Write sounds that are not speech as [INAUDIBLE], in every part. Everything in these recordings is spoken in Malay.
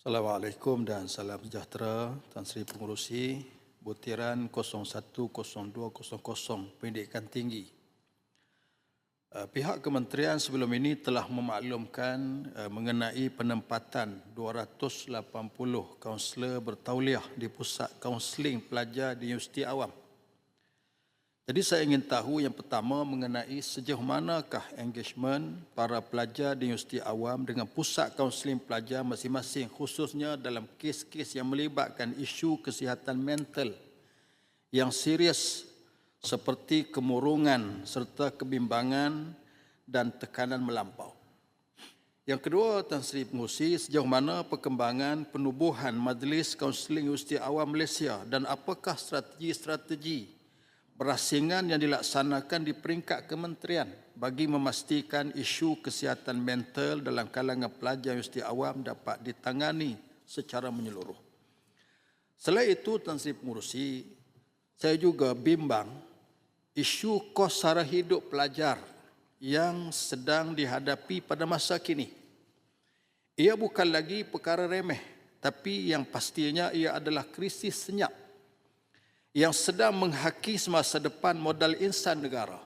Assalamualaikum dan salam sejahtera Tan Sri Pengurusi Butiran 010200 Pendidikan Tinggi. Uh, Pihak kementerian sebelum ini telah memaklumkan uh, mengenai penempatan 280 kaunselor bertauliah di pusat kaunseling pelajar di Universiti Awam. Jadi saya ingin tahu yang pertama mengenai sejauh manakah engagement para pelajar di Universiti Awam dengan pusat kaunseling pelajar masing-masing khususnya dalam kes-kes yang melibatkan isu kesihatan mental yang serius seperti kemurungan serta kebimbangan dan tekanan melampau. Yang kedua, Tan Sri Pengurusi, sejauh mana perkembangan penubuhan Majlis Kaunseling Universiti Awam Malaysia dan apakah strategi-strategi perasingan yang dilaksanakan di peringkat kementerian bagi memastikan isu kesihatan mental dalam kalangan pelajar universiti awam dapat ditangani secara menyeluruh. Selain itu, Tan Sri Pengurusi, saya juga bimbang isu kos sara hidup pelajar yang sedang dihadapi pada masa kini. Ia bukan lagi perkara remeh, tapi yang pastinya ia adalah krisis senyap yang sedang menghaki semasa depan modal insan negara.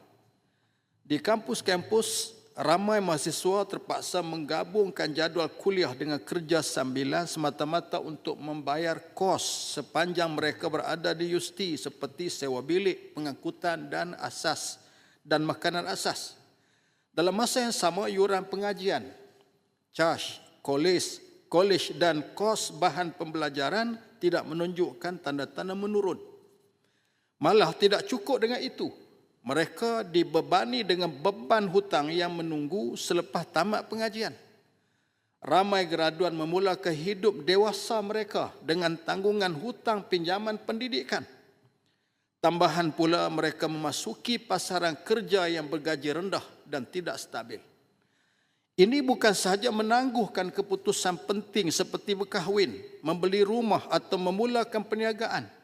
Di kampus-kampus, ramai mahasiswa terpaksa menggabungkan jadual kuliah dengan kerja sambilan semata-mata untuk membayar kos sepanjang mereka berada di Yusti seperti sewa bilik, pengangkutan dan asas dan makanan asas. Dalam masa yang sama, yuran pengajian, cash, kolej, kolej dan kos bahan pembelajaran tidak menunjukkan tanda-tanda menurun. Malah tidak cukup dengan itu. Mereka dibebani dengan beban hutang yang menunggu selepas tamat pengajian. Ramai graduan memulakan hidup dewasa mereka dengan tanggungan hutang pinjaman pendidikan. Tambahan pula mereka memasuki pasaran kerja yang bergaji rendah dan tidak stabil. Ini bukan sahaja menangguhkan keputusan penting seperti berkahwin, membeli rumah atau memulakan perniagaan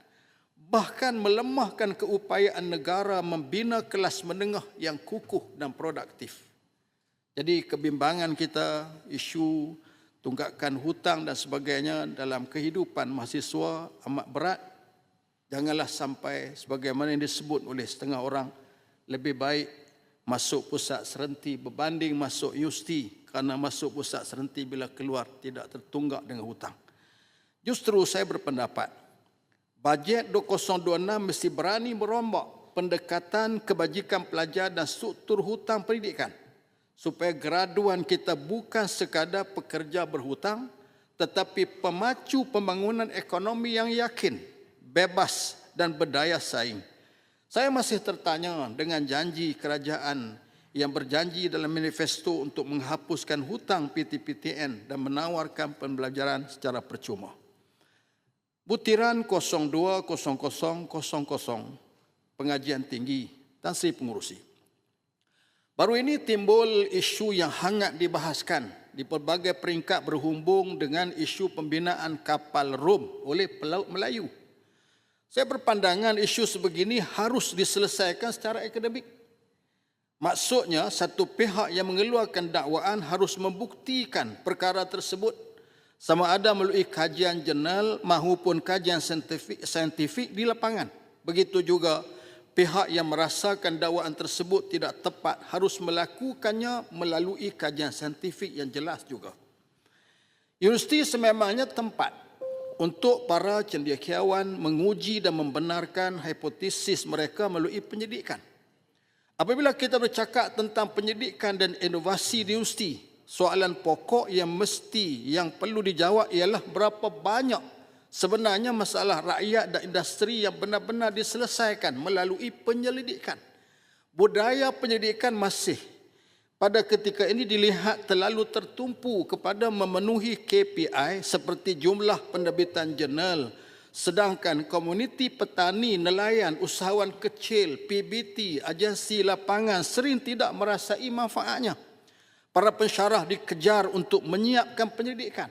bahkan melemahkan keupayaan negara membina kelas menengah yang kukuh dan produktif. Jadi kebimbangan kita, isu tunggakan hutang dan sebagainya dalam kehidupan mahasiswa amat berat. Janganlah sampai sebagaimana yang disebut oleh setengah orang lebih baik masuk pusat serenti berbanding masuk yusti kerana masuk pusat serenti bila keluar tidak tertunggak dengan hutang. Justru saya berpendapat Bajet 2026 mesti berani merombak pendekatan kebajikan pelajar dan struktur hutang pendidikan supaya graduan kita bukan sekadar pekerja berhutang tetapi pemacu pembangunan ekonomi yang yakin, bebas dan berdaya saing. Saya masih tertanya dengan janji kerajaan yang berjanji dalam manifesto untuk menghapuskan hutang PTPTN dan menawarkan pembelajaran secara percuma. Butiran 020000 pengajian tinggi dan Sri Pengurusi. Baru ini timbul isu yang hangat dibahaskan di pelbagai peringkat berhubung dengan isu pembinaan kapal Rom oleh pelaut Melayu. Saya berpandangan isu sebegini harus diselesaikan secara akademik. Maksudnya satu pihak yang mengeluarkan dakwaan harus membuktikan perkara tersebut sama ada melalui kajian jurnal maupun kajian saintifik, saintifik di lapangan. Begitu juga pihak yang merasakan dakwaan tersebut tidak tepat harus melakukannya melalui kajian saintifik yang jelas juga. Universiti sememangnya tempat untuk para cendekiawan menguji dan membenarkan hipotesis mereka melalui penyidikan. Apabila kita bercakap tentang penyidikan dan inovasi di universiti, soalan pokok yang mesti yang perlu dijawab ialah berapa banyak sebenarnya masalah rakyat dan industri yang benar-benar diselesaikan melalui penyelidikan. Budaya penyelidikan masih pada ketika ini dilihat terlalu tertumpu kepada memenuhi KPI seperti jumlah penerbitan jurnal sedangkan komuniti petani, nelayan, usahawan kecil, PBT, agensi lapangan sering tidak merasai manfaatnya. Para pensyarah dikejar untuk menyiapkan penyelidikan.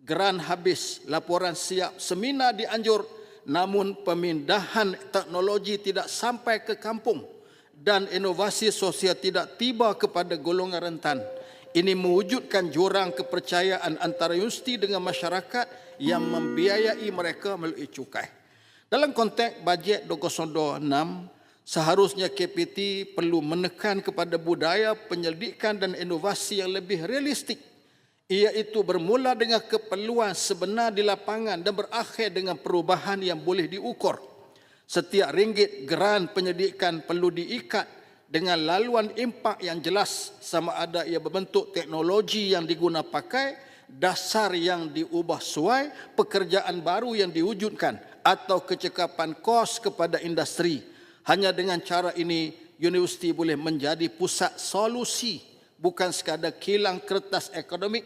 Geran habis, laporan siap, seminar dianjur namun pemindahan teknologi tidak sampai ke kampung dan inovasi sosial tidak tiba kepada golongan rentan. ini mewujudkan jurang kepercayaan antara universiti dengan masyarakat yang membiayai mereka melalui cukai. Dalam konteks bajet 2026, seharusnya KPT perlu menekan kepada budaya penyelidikan dan inovasi yang lebih realistik iaitu bermula dengan keperluan sebenar di lapangan dan berakhir dengan perubahan yang boleh diukur. Setiap ringgit geran penyelidikan perlu diikat dengan laluan impak yang jelas sama ada ia berbentuk teknologi yang diguna pakai, dasar yang diubah suai, pekerjaan baru yang diwujudkan atau kecekapan kos kepada industri. Hanya dengan cara ini, universiti boleh menjadi pusat solusi bukan sekadar kilang kertas ekonomik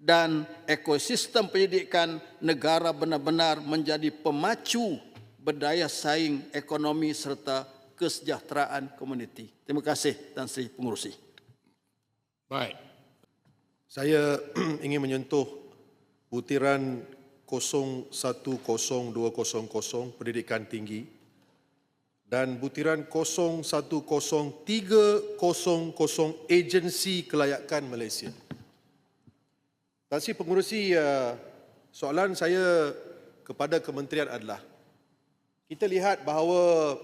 dan ekosistem pendidikan negara benar-benar menjadi pemacu berdaya saing ekonomi serta kesejahteraan komuniti. Terima kasih Tan Sri Pengurusi. Baik. Saya [CLEARS THROAT] ingin menyentuh butiran 010200 pendidikan tinggi dan butiran 010300 agensi kelayakan Malaysia. Tan Sri Pengurusi, uh, soalan saya kepada kementerian adalah kita lihat bahawa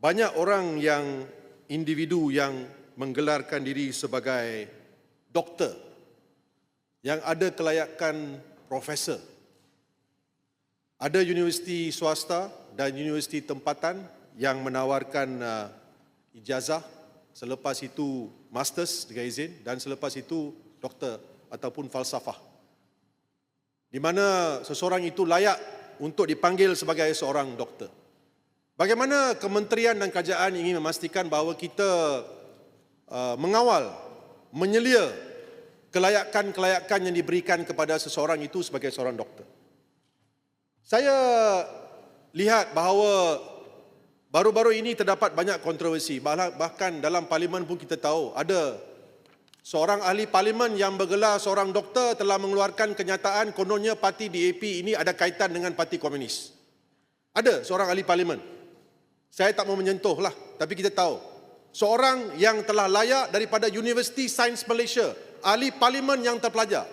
banyak orang yang individu yang menggelarkan diri sebagai doktor yang ada kelayakan profesor. Ada universiti swasta dan universiti tempatan yang menawarkan uh, ijazah selepas itu masters dengan izin dan selepas itu doktor ataupun falsafah. Di mana seseorang itu layak untuk dipanggil sebagai seorang doktor. Bagaimana kementerian dan kerajaan ingin memastikan bahawa kita uh, mengawal, menyelia kelayakan-kelayakan yang diberikan kepada seseorang itu sebagai seorang doktor. Saya lihat bahawa baru-baru ini terdapat banyak kontroversi. Bahkan dalam parlimen pun kita tahu ada seorang ahli parlimen yang bergelar seorang doktor telah mengeluarkan kenyataan kononnya parti DAP ini ada kaitan dengan parti komunis. Ada seorang ahli parlimen. Saya tak mau menyentuh lah, tapi kita tahu. Seorang yang telah layak daripada University Science Malaysia, ahli parlimen yang terpelajar,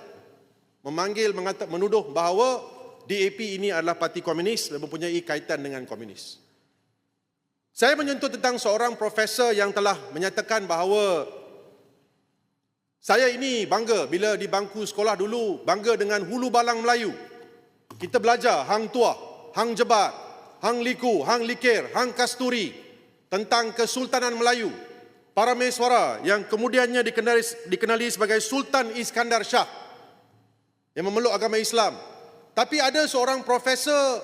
memanggil, mengata, menuduh bahawa DAP ini adalah parti komunis dan mempunyai kaitan dengan komunis. Saya menyentuh tentang seorang profesor yang telah menyatakan bahawa saya ini bangga bila di bangku sekolah dulu, bangga dengan hulu balang Melayu. Kita belajar hang tua, hang jebat, Hang Liku, Hang Likir, Hang Kasturi tentang Kesultanan Melayu. Para meswara yang kemudiannya dikenali, dikenali sebagai Sultan Iskandar Shah yang memeluk agama Islam. Tapi ada seorang profesor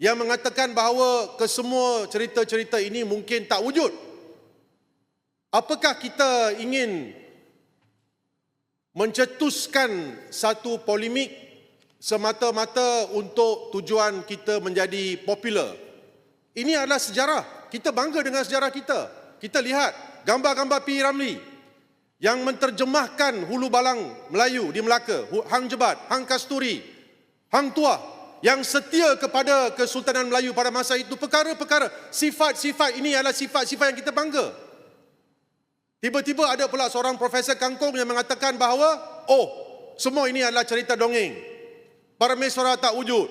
yang mengatakan bahawa kesemua cerita-cerita ini mungkin tak wujud. Apakah kita ingin mencetuskan satu polemik semata-mata untuk tujuan kita menjadi popular. Ini adalah sejarah. Kita bangga dengan sejarah kita. Kita lihat gambar-gambar P. Ramli yang menterjemahkan hulu balang Melayu di Melaka, Hang Jebat, Hang Kasturi, Hang Tua yang setia kepada Kesultanan Melayu pada masa itu perkara-perkara sifat-sifat ini adalah sifat-sifat yang kita bangga. Tiba-tiba ada pula seorang profesor kangkung yang mengatakan bahawa oh semua ini adalah cerita dongeng para mesra tak wujud.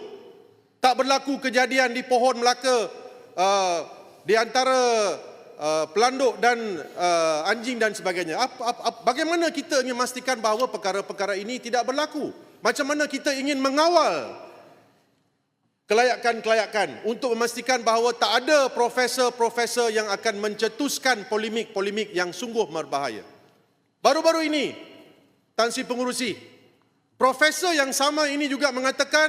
Tak berlaku kejadian di pohon Melaka uh, di antara uh, pelanduk dan uh, anjing dan sebagainya. Apa, apa, apa, bagaimana kita ingin memastikan bahawa perkara-perkara ini tidak berlaku? Macam mana kita ingin mengawal kelayakan-kelayakan untuk memastikan bahawa tak ada profesor-profesor yang akan mencetuskan polemik-polemik yang sungguh berbahaya. Baru-baru ini, Tan Sri Pengurusi Profesor yang sama ini juga mengatakan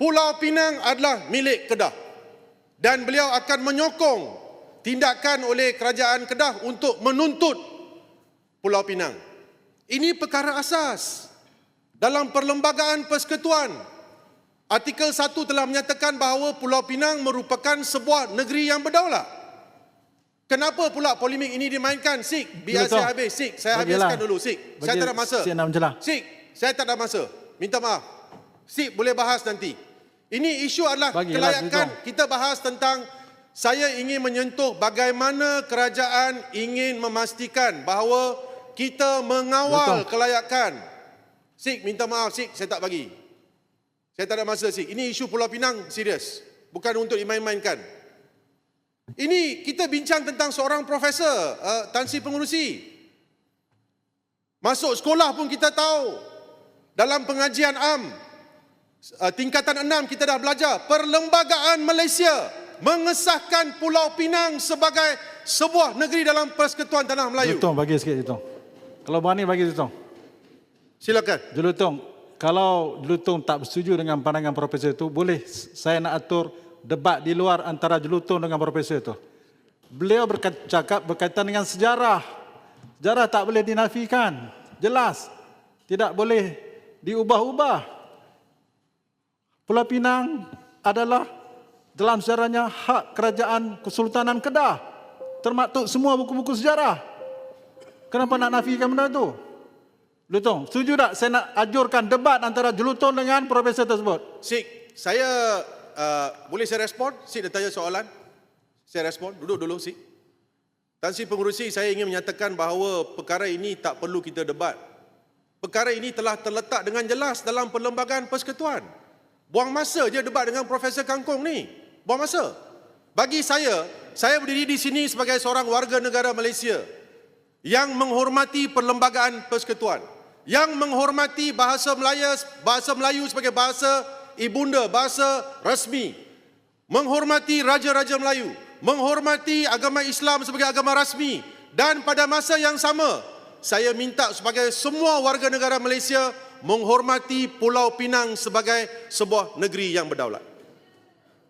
Pulau Pinang adalah milik Kedah dan beliau akan menyokong tindakan oleh kerajaan Kedah untuk menuntut Pulau Pinang. Ini perkara asas dalam perlembagaan persekutuan. Artikel 1 telah menyatakan bahawa Pulau Pinang merupakan sebuah negeri yang berdaulat. Kenapa pula polemik ini dimainkan? Sik, biar saya habis. Sik, saya habiskan dulu. Sik, saya tak ada masa. Sik, saya tak ada masa. Minta maaf. Sip, boleh bahas nanti. Ini isu adalah Bagilah, kelayakan. Juga. Kita bahas tentang saya ingin menyentuh bagaimana kerajaan ingin memastikan bahawa kita mengawal kelayakan. Sik, minta maaf Sik, saya tak bagi. Saya tak ada masa Sik. Ini isu Pulau Pinang serius. Bukan untuk dimain-mainkan. Ini kita bincang tentang seorang profesor, uh, Tan Sri Pengurusi. Masuk sekolah pun kita tahu. Dalam pengajian am, uh, tingkatan enam kita dah belajar. Perlembagaan Malaysia mengesahkan Pulau Pinang sebagai sebuah negeri dalam Persekutuan Tanah Melayu. Jelutong bagi sikit Jelutong. Kalau berani bagi Jelutong. Silakan. Jelutong, kalau Jelutong tak bersetuju dengan pandangan profesor itu, boleh saya nak atur debat di luar antara Jelutong dengan profesor itu. Beliau bercakap berkaitan dengan sejarah. Sejarah tak boleh dinafikan. Jelas. Tidak boleh diubah-ubah. Pulau Pinang adalah dalam sejarahnya hak kerajaan Kesultanan Kedah. Termaktub semua buku-buku sejarah. Kenapa nak nafikan benda itu? Jelutong, setuju tak saya nak ajurkan debat antara Jelutong dengan profesor tersebut? Sik, saya uh, boleh saya respon? Sik dia tanya soalan. Saya respon. Duduk dulu Sik. Tan Sri Pengurusi, saya ingin menyatakan bahawa perkara ini tak perlu kita debat. Perkara ini telah terletak dengan jelas dalam perlembagaan persekutuan. Buang masa je debat dengan Profesor Kangkung ni. Buang masa. Bagi saya, saya berdiri di sini sebagai seorang warga negara Malaysia yang menghormati perlembagaan persekutuan, yang menghormati bahasa Melayu, bahasa Melayu sebagai bahasa ibunda, bahasa rasmi, menghormati raja-raja Melayu, menghormati agama Islam sebagai agama rasmi dan pada masa yang sama saya minta sebagai semua warga negara Malaysia menghormati Pulau Pinang sebagai sebuah negeri yang berdaulat.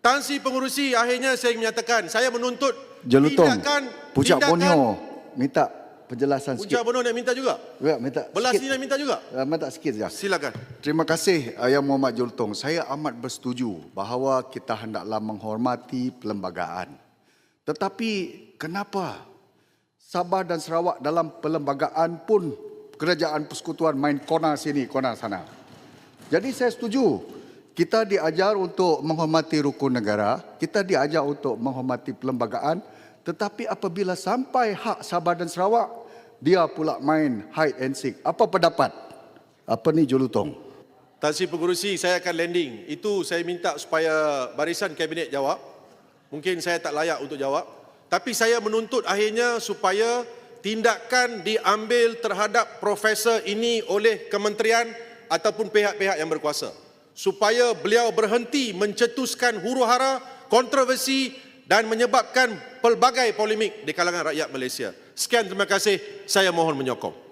Tan Sri Pengurusi akhirnya saya menyatakan saya menuntut Jelutong, tindakan Puncak tindakan- minta penjelasan Puncak sikit. Borneo nak minta juga. Ya, minta Belas ni nak minta juga. Uh, minta sikit saja. Silakan. Terima kasih Yang Muhammad Jultong. Saya amat bersetuju bahawa kita hendaklah menghormati perlembagaan. Tetapi kenapa Sabah dan Sarawak dalam perlembagaan pun kerajaan persekutuan main kona sini, kona sana. Jadi saya setuju. Kita diajar untuk menghormati rukun negara, kita diajar untuk menghormati perlembagaan, tetapi apabila sampai hak Sabah dan Sarawak, dia pula main hide and seek. Apa pendapat? Apa ni Julutong? Tan Sri Pengurusi, saya akan landing. Itu saya minta supaya barisan kabinet jawab. Mungkin saya tak layak untuk jawab. Tapi saya menuntut akhirnya supaya tindakan diambil terhadap profesor ini oleh kementerian ataupun pihak-pihak yang berkuasa. Supaya beliau berhenti mencetuskan huru-hara, kontroversi dan menyebabkan pelbagai polemik di kalangan rakyat Malaysia. Sekian terima kasih. Saya mohon menyokong.